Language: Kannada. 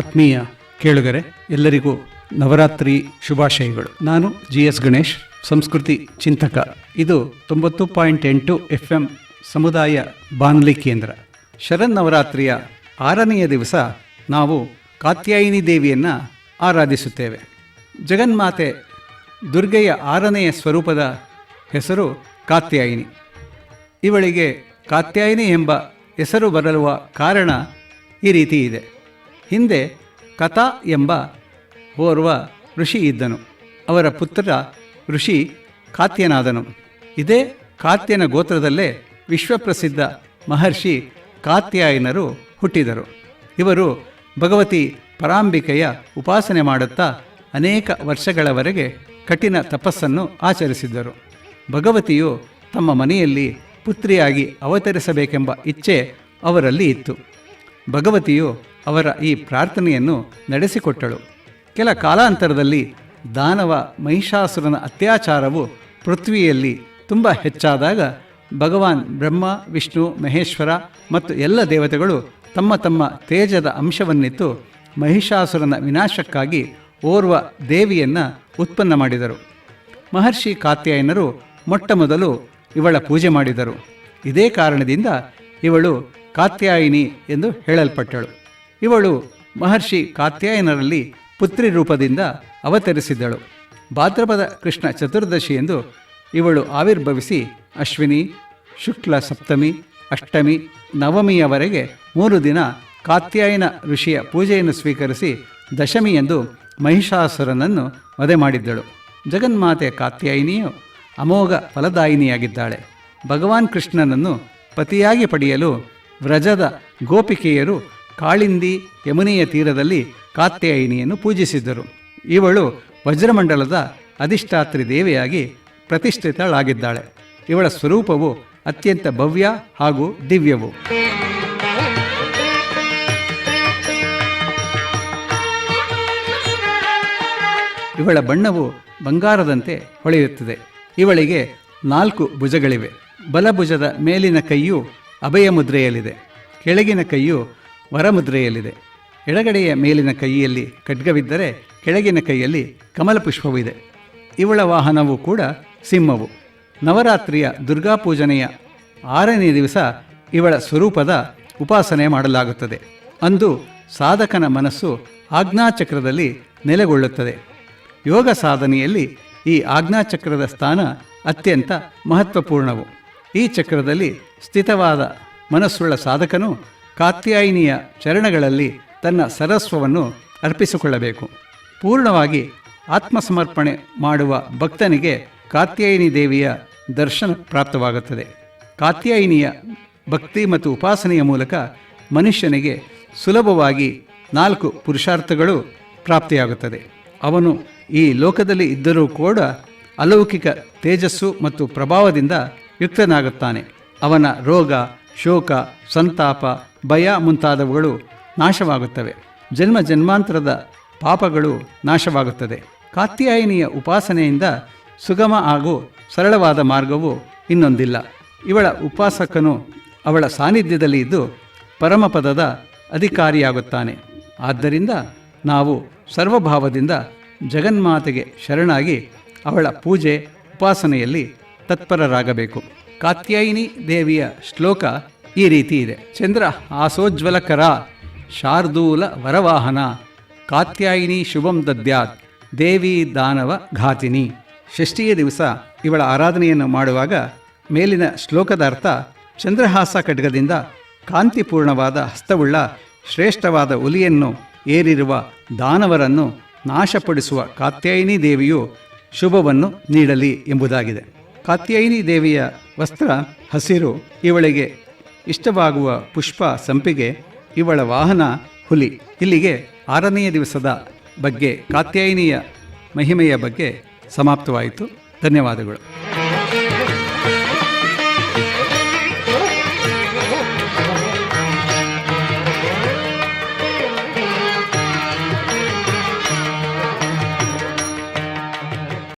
ಆತ್ಮೀಯ ಕೇಳುಗರೆ, ಎಲ್ಲರಿಗೂ ನವರಾತ್ರಿ ಶುಭಾಶಯಗಳು. ನಾನು ಜಿ ಎಸ್ ಗಣೇಶ್, ಸಂಸ್ಕೃತಿ ಚಿಂತಕ. ಇದು ತೊಂಬತ್ತು ಪಾಯಿಂಟ್ ಎಂಟು ಎಫ್ ಎಂ ಸಮುದಾಯ ಬಾನುಲಿ ಕೇಂದ್ರ. ಶರನ್ನವರಾತ್ರಿಯ ಆರನೆಯ ದಿವಸ ನಾವು ಕಾತ್ಯಾಯಿನಿ ದೇವಿಯನ್ನು ಆರಾಧಿಸುತ್ತೇವೆ. ಜಗನ್ಮಾತೆ ದುರ್ಗೆಯ ಆರನೆಯ ಸ್ವರೂಪದ ಹೆಸರು ಕಾತ್ಯಾಯಿನಿ. ಇವಳಿಗೆ ಕಾತ್ಯಾಯಿನಿ ಎಂಬ ಹೆಸರು ಬರಲುವ ಕಾರಣ ಈ ರೀತಿ ಇದೆ. ಹಿಂದೆ ಕಥಾ ಎಂಬ ಓರ್ವ ಋಷಿ ಇದ್ದನು. ಅವರ ಪುತ್ರ ಋಷಿ ಕಾತ್ಯನಾದನು. ಇದೇ ಕಾತ್ಯನ ಗೋತ್ರದಲ್ಲೇ ವಿಶ್ವಪ್ರಸಿದ್ಧ ಮಹರ್ಷಿ ಕಾತ್ಯಾಯನರು ಹುಟ್ಟಿದರು. ಇವರು ಭಗವತಿ ಪರಾಂಬಿಕೆಯ ಉಪಾಸನೆ ಮಾಡುತ್ತಾ ಅನೇಕ ವರ್ಷಗಳವರೆಗೆ ಕಠಿಣ ತಪಸ್ಸನ್ನು ಆಚರಿಸಿದ್ದರು. ಭಗವತಿಯು ತಮ್ಮ ಮನೆಯಲ್ಲಿ ಪುತ್ರಿಯಾಗಿ ಅವತರಿಸಬೇಕೆಂಬ ಇಚ್ಛೆ ಅವರಲ್ಲಿ ಇತ್ತು. ಭಗವತಿಯು ಅವರ ಈ ಪ್ರಾರ್ಥನೆಯನ್ನು ನಡೆಸಿಕೊಟ್ಟಳು. ಕೆಲ ಕಾಲಾಂತರದಲ್ಲಿ ದಾನವ ಮಹಿಷಾಸುರನ ಅತ್ಯಾಚಾರವು ಪೃಥ್ವಿಯಲ್ಲಿ ತುಂಬ ಹೆಚ್ಚಾದಾಗ ಭಗವಾನ್ ಬ್ರಹ್ಮ, ವಿಷ್ಣು, ಮಹೇಶ್ವರ ಮತ್ತು ಎಲ್ಲ ದೇವತೆಗಳು ತಮ್ಮ ತಮ್ಮ ತೇಜದ ಅಂಶವನ್ನಿತ್ತು ಮಹಿಷಾಸುರನ ವಿನಾಶಕ್ಕಾಗಿ ಓರ್ವ ದೇವಿಯನ್ನು ಉತ್ಪನ್ನ ಮಾಡಿದರು. ಮಹರ್ಷಿ ಕಾತ್ಯಾಯನರು ಮೊಟ್ಟ ಮೊದಲು ಇವಳ ಪೂಜೆ ಮಾಡಿದರು. ಇದೇ ಕಾರಣದಿಂದ ಇವಳು ಕಾತ್ಯಾಯಿನಿ ಎಂದು ಹೇಳಲ್ಪಟ್ಟಳು. ಇವಳು ಮಹರ್ಷಿ ಕಾತ್ಯಾಯನರಲ್ಲಿ ಪುತ್ರಿ ರೂಪದಿಂದ ಅವತರಿಸಿದ್ದಳು ಭಾದ್ರಪದ ಕೃಷ್ಣ ಚತುರ್ದಶಿ ಎಂದು ಇವಳು ಆವಿರ್ಭವಿಸಿ ಅಶ್ವಿನಿ, ಶುಕ್ಲ ಸಪ್ತಮಿ, ಅಷ್ಟಮಿ, ನವಮಿಯವರೆಗೆ ಮೂರು ದಿನ ಕಾತ್ಯಾಯನ ಋಷಿಯ ಪೂಜೆಯನ್ನು ಸ್ವೀಕರಿಸಿ ದಶಮಿ ಎಂದು ಮಹಿಷಾಸುರನನ್ನು ವಧೆ ಮಾಡಿದ್ದಳು. ಜಗನ್ಮಾತೆ ಕಾತ್ಯಾಯಿನಿಯು ಅಮೋಘ ಫಲದಾಯಿನಿಯಾಗಿದ್ದಾಳೆ. ಭಗವಾನ್ ಕೃಷ್ಣನನ್ನು ಪತಿಯಾಗಿ ಪಡೆಯಲು ವ್ರಜದ ಗೋಪಿಕೆಯರು ಕಾಳಿಂದಿ ಯಮುನೆಯ ತೀರದಲ್ಲಿ ಕಾತ್ಯಾಯಿನಿಯನ್ನು ಪೂಜಿಸಿದ್ದರು. ಇವಳು ವಜ್ರಮಂಡಲದ ಅಧಿಷ್ಠಾತ್ರಿ ದೇವಿಯಾಗಿ ಪ್ರತಿಷ್ಠಿತಳಾಗಿದ್ದಾಳೆ. ಇವಳ ಸ್ವರೂಪವು ಅತ್ಯಂತ ಭವ್ಯ ಹಾಗೂ ದಿವ್ಯವು. ಇವಳ ಬಣ್ಣವು ಬಂಗಾರದಂತೆ ಹೊಳೆಯುತ್ತದೆ. ಇವಳಿಗೆ ನಾಲ್ಕು ಭುಜಗಳಿವೆ. ಬಲಭುಜದ ಮೇಲಿನ ಕೈಯು ಅಭಯ ಮುದ್ರೆಯಲ್ಲಿದೆ ಕೆಳಗಿನ ಕೈಯು ವರಮುದ್ರೆಯಲ್ಲಿದೆ. ಎಡಗಡೆಯ ಮೇಲಿನ ಕೈಯಲ್ಲಿ ಖಡ್ಗವಿದ್ದರೆ ಕೆಳಗಿನ ಕೈಯಲ್ಲಿ ಕಮಲಪುಷ್ಪವಿದೆ. ಇವಳ ವಾಹನವು ಕೂಡ ಸಿಂಹವು. ನವರಾತ್ರಿಯ ದುರ್ಗಾಪೂಜನೆಯ ಆರನೇ ದಿವಸ ಇವಳ ಸ್ವರೂಪದ ಉಪಾಸನೆ ಮಾಡಲಾಗುತ್ತದೆ. ಅಂದು ಸಾಧಕನ ಮನಸ್ಸು ಆಜ್ಞಾಚಕ್ರದಲ್ಲಿ ನೆಲೆಗೊಳ್ಳುತ್ತದೆ. ಯೋಗ ಸಾಧನೆಯಲ್ಲಿ ಈ ಆಜ್ಞಾಚಕ್ರದ ಸ್ಥಾನ ಅತ್ಯಂತ ಮಹತ್ವಪೂರ್ಣವು. ಈ ಚಕ್ರದಲ್ಲಿ ಸ್ಥಿತವಾದ ಮನಸ್ಸುಳ್ಳ ಸಾಧಕನು ಕಾತ್ಯಾಯಿನಿಯ ಚರಣಗಳಲ್ಲಿ ತನ್ನ ಸರಸ್ವವನ್ನು ಅರ್ಪಿಸಿಕೊಳ್ಳಬೇಕು. ಪೂರ್ಣವಾಗಿ ಆತ್ಮಸಮರ್ಪಣೆ ಮಾಡುವ ಭಕ್ತನಿಗೆ ಕಾತ್ಯಾಯಿನಿ ದೇವಿಯ ದರ್ಶನ ಪ್ರಾಪ್ತವಾಗುತ್ತದೆ. ಕಾತ್ಯಾಯಿನಿಯ ಭಕ್ತಿ ಮತ್ತು ಉಪಾಸನೆಯ ಮೂಲಕ ಮನುಷ್ಯನಿಗೆ ಸುಲಭವಾಗಿ ನಾಲ್ಕು ಪುರುಷಾರ್ಥಗಳು ಪ್ರಾಪ್ತಿಯಾಗುತ್ತದೆ. ಅವನು ಈ ಲೋಕದಲ್ಲಿ ಇದ್ದರೂ ಕೂಡ ಅಲೌಕಿಕ ತೇಜಸ್ಸು ಮತ್ತು ಪ್ರಭಾವದಿಂದ ಯುಕ್ತನಾಗುತ್ತಾನೆ. ಅವನ ರೋಗ ಶೋಕ, ಸಂತಾಪ, ಭಯ ಮುಂತಾದವುಗಳು ನಾಶವಾಗುತ್ತವೆ. ಜನ್ಮ ಜನ್ಮಾಂತರದ ಪಾಪಗಳು ನಾಶವಾಗುತ್ತದೆ. ಕಾತ್ಯಾಯಿನಿಯ ಉಪಾಸನೆಯಿಂದ ಸುಗಮ ಹಾಗೂ ಸರಳವಾದ ಮಾರ್ಗವು ಇನ್ನೊಂದಿಲ್ಲ. ಇವಳ ಉಪಾಸಕನು ಅವಳ ಸಾನ್ನಿಧ್ಯದಲ್ಲಿ ಇದ್ದು ಪರಮಪದದ ಅಧಿಕಾರಿಯಾಗುತ್ತಾನೆ. ಆದ್ದರಿಂದ ನಾವು ಸರ್ವಭಾವದಿಂದ ಜಗನ್ಮಾತೆಗೆ ಶರಣಾಗಿ ಅವಳ ಪೂಜೆ, ಉಪಾಸನೆಯಲ್ಲಿ ತತ್ಪರರಾಗಬೇಕು. ಕಾತ್ಯಾಯಿನಿ ದೇವಿಯ ಶ್ಲೋಕ ಈ ರೀತಿ ಇದೆ. ಚಂದ್ರ ಆಸೋಜ್ವಲಕರ ಶಾರ್ದೂಲ ವರವಾಹನ, ಕಾತ್ಯಾಯಿನಿ ಶುಭಂ ದದ್ಯಾತ್, ದೇವಿ ದಾನವ ಘಾತಿನಿ. ಷಷ್ಠಿಯ ದಿವಸ ಇವಳ ಆರಾಧನೆಯನ್ನು ಮಾಡುವಾಗ ಮೇಲಿನ ಶ್ಲೋಕದ ಅರ್ಥ ಚಂದ್ರಹಾಸ ಖಡ್ಗದಿಂದ ಕಾಂತಿಪೂರ್ಣವಾದ ಹಸ್ತವುಳ್ಳ ಶ್ರೇಷ್ಠವಾದ ಹುಲಿಯನ್ನು ಏರಿರುವ ದಾನವರನ್ನು ನಾಶಪಡಿಸುವ ಕಾತ್ಯಾಯಿನಿ ದೇವಿಯು ಶುಭವನ್ನು ನೀಡಲಿ ಎಂಬುದಾಗಿದೆ. ಕಾತ್ಯಾಯಿನಿ ದೇವಿಯ ವಸ್ತ್ರ, ಹಸಿರು ಇವಳಿಗೆ ಇಷ್ಟವಾಗುವ ಪುಷ್ಪ ಸಂಪಿಗೆ, ಇವಳ ವಾಹನ ಹುಲಿ. ಇಲ್ಲಿಗೆ ಆರನೆಯ ದಿವಸದ ಬಗ್ಗೆ ಕಾತ್ಯಾಯಿನಿಯ ಮಹಿಮೆಯ ಬಗ್ಗೆ ಸಮಾಪ್ತವಾಯಿತು. ಧನ್ಯವಾದಗಳು.